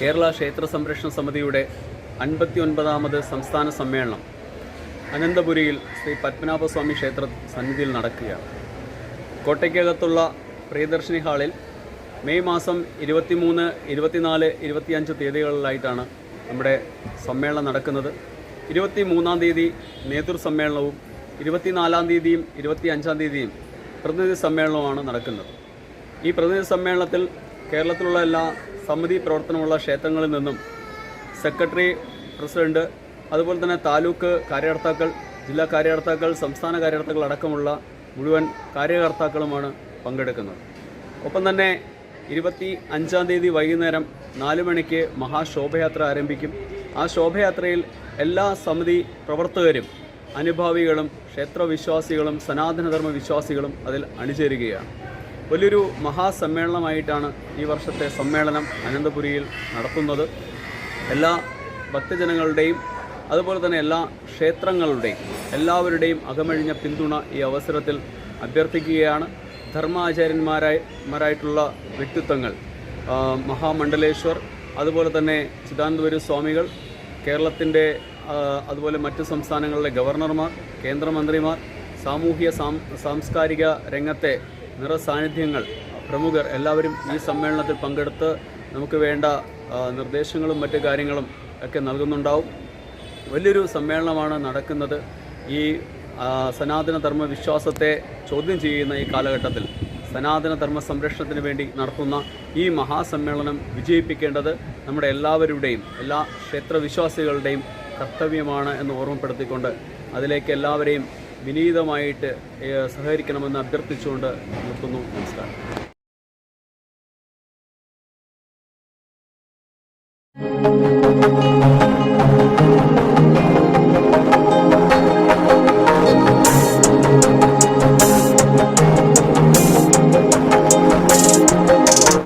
കേരള ക്ഷേത്ര സംരക്ഷണ സമിതിയുടെ അൻപത്തി ഒൻപതാമത് സംസ്ഥാന സമ്മേളനം അനന്തപുരിയിൽ ശ്രീ പത്മനാഭസ്വാമി ക്ഷേത്ര സന്നിധിയിൽ നടക്കുകയാണ്. കോട്ടയ്ക്കകത്തുള്ള പ്രിയദർശിനി ഹാളിൽ മെയ് മാസം ഇരുപത്തിമൂന്ന് ഇരുപത്തിനാല് ഇരുപത്തിയഞ്ച് തീയതികളിലായിട്ടാണ് നമ്മുടെ സമ്മേളനം നടക്കുന്നത്. ഇരുപത്തി മൂന്നാം തീയതി നേതൃ സമ്മേളനവും ഇരുപത്തിനാലാം തീയതിയും ഇരുപത്തി അഞ്ചാം തീയതിയും പ്രതിനിധി സമ്മേളനവുമാണ് നടക്കുന്നത്. ഈ പ്രതിനിധി സമ്മേളനത്തിൽ കേരളത്തിലുള്ള എല്ലാ സമിതി പ്രവർത്തനമുള്ള ക്ഷേത്രങ്ങളിൽ നിന്നും സെക്രട്ടറി പ്രസിഡന്റ് അതുപോലെ തന്നെ താലൂക്ക് കാര്യകർത്താക്കൾ ജില്ലാ കാര്യകർത്താക്കൾ സംസ്ഥാന കാര്യകർത്താക്കൾ അടക്കമുള്ള മുഴുവൻ കാര്യകർത്താക്കളുമാണ് പങ്കെടുക്കുന്നത്. ഒപ്പം തന്നെ ഇരുപത്തി അഞ്ചാം തീയതി വൈകുന്നേരം നാല് മണിക്ക് മഹാശോഭയാത്ര ആരംഭിക്കും. ആ ശോഭയാത്രയിൽ എല്ലാ സമിതി പ്രവർത്തകരും അനുഭാവികളും ക്ഷേത്രവിശ്വാസികളും സനാതനധർമ്മ വിശ്വാസികളും അതിൽ അണിചേരുകയാണ്. വലിയൊരു മഹാസമ്മേളനമായിട്ടാണ് ഈ വർഷത്തെ സമ്മേളനം അനന്തപുരിയിൽ നടത്തുന്നത് എല്ലാ ഭക്തജനങ്ങളുടെയും അതുപോലെ തന്നെ എല്ലാ ക്ഷേത്രങ്ങളുടെയും എല്ലാവരുടെയും അകമഴിഞ്ഞ പിന്തുണ ഈ അവസരത്തിൽ അഭ്യർത്ഥിക്കുകയാണ്. ധർമാചാര്യന്മാരായി മാരായിട്ടുള്ള വ്യക്തിത്വങ്ങൾ മഹാമണ്ഡലേശ്വർ അതുപോലെ തന്നെ ചിദാനന്ദപുരി സ്വാമികൾ കേരളത്തിന്റെ അതുപോലെ മറ്റു സംസ്ഥാനങ്ങളിലെ ഗവർണർമാർ കേന്ദ്രമന്ത്രിമാർ സാമൂഹ്യ സാംസ്കാരിക രംഗത്തെ നിറസാന്നിധ്യങ്ങൾ പ്രമുഖർ എല്ലാവരും ഈ സമ്മേളനത്തിൽ പങ്കെടുത്ത് നമുക്ക് വേണ്ട നിർദ്ദേശങ്ങളും മറ്റു കാര്യങ്ങളും ഒക്കെ നൽകുന്നുണ്ടാവും. വലിയൊരു സമ്മേളനമാണ് നടക്കുന്നത്. ഈ സനാതന സനാതനധർമ്മ വിശ്വാസത്തെ ചോദ്യം ചെയ്യുന്ന ഈ കാലഘട്ടത്തിൽ സനാതനധർമ്മ സംരക്ഷണത്തിന് വേണ്ടി നടത്തുന്ന ഈ മഹാസമ്മേളനം വിജയിപ്പിക്കേണ്ടത് നമ്മുടെ എല്ലാവരുടെയും എല്ലാ ക്ഷേത്രവിശ്വാസികളുടെയും കർത്തവ്യമാണ് എന്ന് ഓർമ്മപ്പെടുത്തിക്കൊണ്ട് അതിലേക്ക് എല്ലാവരെയും വിനീതമായിട്ട് സഹകരിക്കണമെന്ന് അഭ്യർത്ഥിച്ചുകൊണ്ട് നിർത്തുന്നു. നമസ്കാരം. Thank